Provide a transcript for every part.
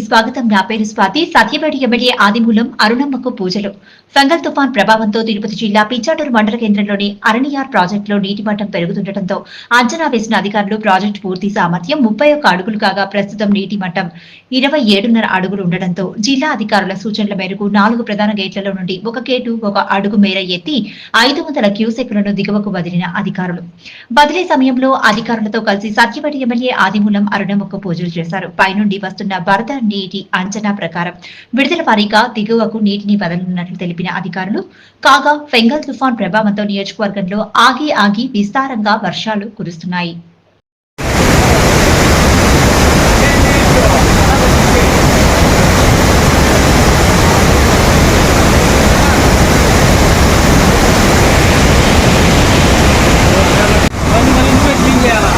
స్వాగతం. నా పేరు స్వాతి. ఎమ్మెల్యే ఆదిమూలం అరుణమ్మకు పూజలు. ఫంగల్ తుఫాన్ ప్రభావంతో తిరుపతి జిల్లా పిచ్చాటూరు మండల కేంద్రంలోని అరణియార్ ప్రాజెక్టులో నీటి మట్టం పెరుగుతుండటంతో అంచనా వేసిన అధికారులు ప్రాజెక్టు పూర్తి సామర్థ్యం ముప్పై ఒక్క అడుగులు కాగా ప్రస్తుతం నీటి మట్టం ఇరవై ఏడున్నర అడుగులు ఉండడంతో జిల్లా అధికారుల సూచనల మేరకు నాలుగు ప్రధాన గేట్లలో నుండి ఒక గేటు ఒక అడుగు మేర ఎత్తి ఐదు వందల క్యూసెక్లను దిగువకు వదిలిన అధికారులు. బదిలీ సమయంలో అధికారులతో కలిసి సత్యవటి ఎమ్మెల్యే ఆదిమూలం అరుణమ్మకు పూజలు చేశారు. పైనుండి వస్తున్న వరద నీటి అంచనా ప్రకారం విడుదల వారీగా దిగువకు నీటిని వదలనున్నట్లు తెలిపిన అధికారులు కాగా ఫెంగల్ తుఫాన్ ప్రభావంతో నియోజకవర్గంలో ఆగి ఆగి విస్తారంగా వర్షాలు కురుస్తున్నాయి మళ్ళీ మళ్ళీ నువ్వే క్లీన్ చేయాలా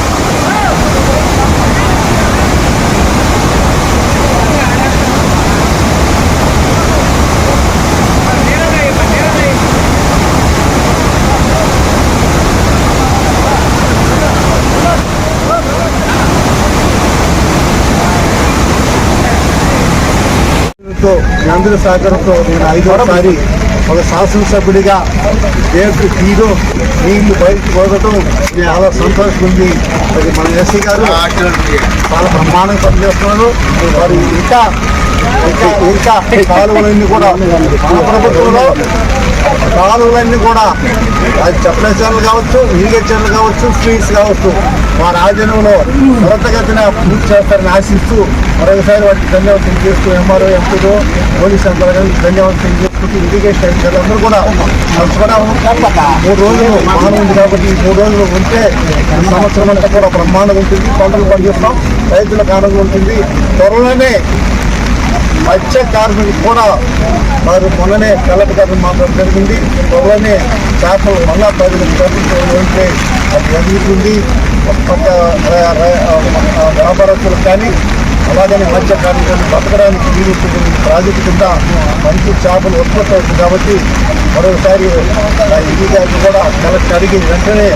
తో మీ అందరి సహకారంతో నేను ఐదోసారి ఒక శాసనసభ్యుడిగా గేటు తీరు నీళ్ళు బయటకు పోగటం చాలా సంతోషం ఉంది మరి మన ఎస్సీ గారు చాలా బ్రహ్మాండంగా పనిచేస్తున్నారు. మరి ఇంకా ఇంకా ఇంకా కాలువలన్నీ కూడా మన ప్రభుత్వంలో కాలువలన్నీ కూడా అది చెప్పలేచర్లు కావచ్చు ఇరిగేషన్లు కావచ్చు స్ట్రీట్స్ కావచ్చు వారి ఆధీనంలో త్వరితగతిన పూర్తి చేస్తారని ఆశిస్తూ మరొకసారి వాటికి ధన్యవాదాలు చేస్తూ ఎంఆర్ఓ ఎంపీలు పోలీస్ అధికారులకు ధన్యవాదాలు చేసుకుంటూ ఇరిగేషన్ అధికారులందరూ కూడా కూడా మూడు రోజులు వాహనం ఉంది కాబట్టి ఈ మూడు రోజులు ఉంటే సంవత్సరం అంతా కూడా బ్రహ్మాండం ఉంటుంది. పంటలు పండిస్తాం రైతులకు ఆనందం ఉంటుంది. త్వరలోనే మత్స్య కార్మికులు కూడా వారు మొన్ననే కలెక్టర్ మాట్లాడడం జరిగింది త్వరలోనే చేపలు మళ్ళా ప్రజలకు ప్రభుత్వం ఉంటే అది జరుగుతుంది ఒక్కొక్క వ్యాపారస్తులకు కానీ అలాగనే మత్స్య కార్మికులు బతకడానికి వీలు ప్రాజెక్టు కింద మంచి చేపలు ఉత్పత్తి అవుతుంది కాబట్టి మరోసారి ఇది గారిని కూడా కలెక్టర్ అడిగి వెంటనే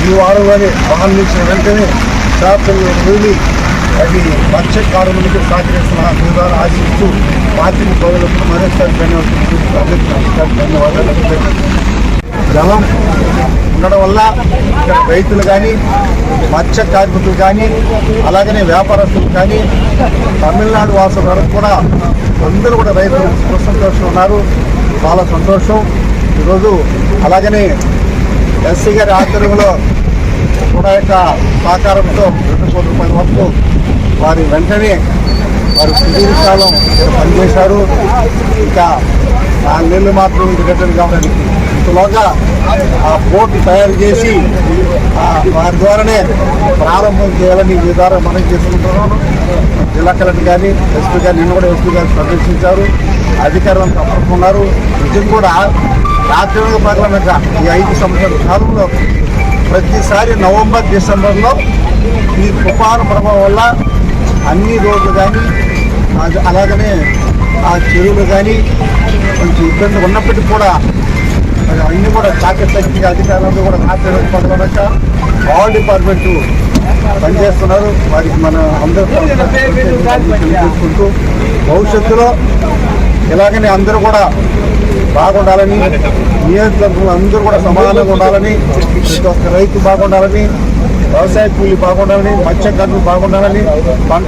ఈ వారంలోనే ప్రారంభించిన వెంటనే చేపలు వదిలి అది మత్స్య కార్మికులకు సహకరిస్తున్న మీ ద్వారా ఆశిస్తూ పార్టీని పౌరులకు మరోసారి ధన్యవాదాలు. ధన్యవాదాలు. జలం ఉండడం వల్ల ఇక్కడ రైతులు కానీ మత్స్య కార్మికులు కానీ అలాగనే వ్యాపారస్తులు కానీ తమిళనాడు వాసుల వరకు కూడా అందరూ కూడా రైతులు సంతోషం ఉన్నారు. చాలా సంతోషం. ఈరోజు అలాగనే ఎస్సీ గారి ఆధ్వర్యంలో కూడా యొక్క సహకారంతో రెండు కోట్ల రూపాయల వరకు వారి వెంటనే వారు సుదీర్ఘకాలం పనిచేశారు ఇంకా నాలుగు నెలలు మాత్రం రిటర్న్ కావడానికి లోగా ఆ బోర్డు తయారు చేసి వారి ద్వారానే ప్రారంభం చేయాలని ఈ ద్వారా మనం చేసుకుంటున్నాను జిల్లా కలెక్టర్ కానీ ఎస్పీ గారు నిన్న కూడా ఎస్పీ గారు సందర్శించారు అధికారులను తప్పకున్నారు నిజం కూడా రాత్రి పగలనక ఈ ఐదు సంవత్సరాల కాలంలో ప్రతిసారి నవంబర్ డిసెంబర్లో ఈ తుఫాను ప్రభావం వల్ల అన్ని రోడ్లు కానీ అది అలాగనే ఆ చెరువులు కానీ కొంచెం ఇబ్బంది ఉన్నప్పటికీ కూడా అన్ని కూడా చాకచక్య అధికారులందరూ కూడా రాత్రి పగలనక ఆల్ డిపార్ట్మెంటు పనిచేస్తున్నారు. వారికి మన అందరూ భవిష్యత్తులో ఇలాగనే అందరూ కూడా బాగుండాలని నియోజకవర్గంలో అందరూ కూడా సమానంగా ఉండాలని ప్రతి ఒక్క రైతు బాగుండాలని వ్యవసాయ కూలీ బాగుండాలని మత్స్యకారులు బాగుండాలని పంట